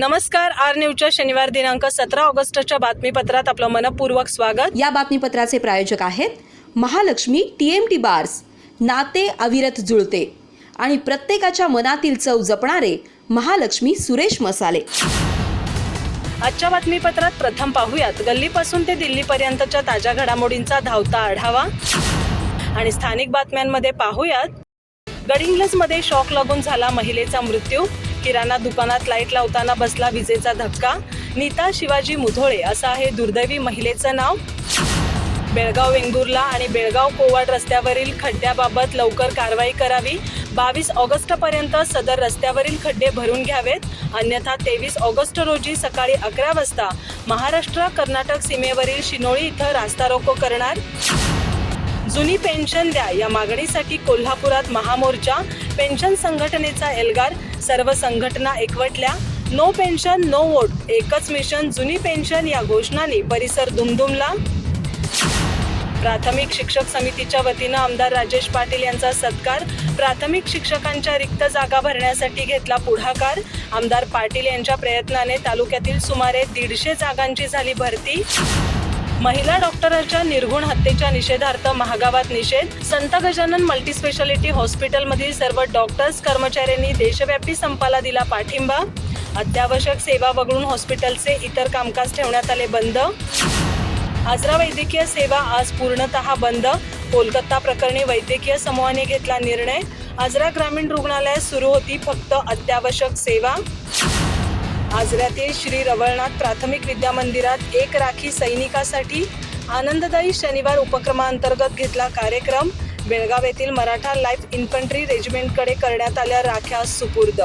नमस्कार आर न्यूजच्या शनिवार दिनांक सतरा ऑगस्टच्या बातमीपत्रात आपलं मनपूर्वक स्वागत. या बातमीपत्राचे प्रायोजक आहेत Mahalakshmi T M T bars नाते अविरत जुळते आणि प्रत्येकाच्या मनातील चव जपणारे महालक्ष्मी सुरेश मसाले. आजच्या बातमीपत्रात प्रथम पाहूयात गल्लीपासून ते दिल्लीपर्यंतच्या ताज्या घडामोडींचा धावता आढावा. आणि स्थानिक बातम्यांमध्ये पाहूयात गडिंग्लजमध्ये शॉक लागून झाला महिलेचा मृत्यू. किराणा दुकानात लाइट लावताना बसला विजेचा धक्का. नीता शिवाजी मुधोळे असं आहे दुर्दैवी महिलेचं नाव. बेळगाव वेंगुर्ला आणि बेळगाव कोवाड रस्त्यावरील खड्ड्याबाबत लवकर कारवाई करावी. बावीस ऑगस्टपर्यंत सदर रस्त्यावरील खड्डे भरून घ्यावेत. अन्यथा तेवीस ऑगस्ट रोजी सकाळी अकरा वाजता महाराष्ट्र कर्नाटक सीमेवरील शिनोळी इथं रास्ता रोको करणार. जुनी पेन्शन द्या. या मागणीसाठी कोल्हापुरात महामोर्चा पेन्शन संघटनेचा एल्गार सर्व संघटना एकवटल्या. नो पेन्शन नो वोट एकच मिशन जुनी पेन्शन या घोषणांनी परिसर दुमदुमला. प्राथमिक शिक्षक समितीच्या वतीनं आमदार राजेश पाटील यांचा सत्कार प्राथमिक शिक्षकांच्या रिक्त जागा भरण्यासाठी घेतला पुढाकार. आमदार पाटील यांच्या प्रयत्नाने तालुक्यातील सुमारे दीडशे जागांची झाली भरती. महिला डॉक्टरांच्या निर्घुण हत्येच्या निषेधार्थ महागावात निषेध संत गजानन मल्टीस्पेशालिटी हॉस्पिटलमधील सर्व डॉक्टर्स कर्मचाऱ्यांनी देशव्यापी संपाला दिला पाठिंबा. अत्यावश्यक सेवा वगळून हॉस्पिटलचे इतर कामकाज ठेवण्यात आले बंद. आजरा वैद्यकीय सेवा आज पूर्णतः बंद. कोलकाता प्रकरणी वैद्यकीय समूहाने घेतला निर्णय. आजरा ग्रामीण रुग्णालयात सुरू होती फक्त अत्यावश्यक सेवा. आजऱ्यातील श्री रवळनाथ प्राथमिक विद्या मंदिरात एक राखी सैनिकासाठी आनंददायी शनिवार उपक्रमांतर्गत घेतला कार्यक्रम. बेळगाव येथील मराठा लाईफ इन्फंट्री रेजिमेंटकडे करण्यात आल्या राख्या सुपूर्द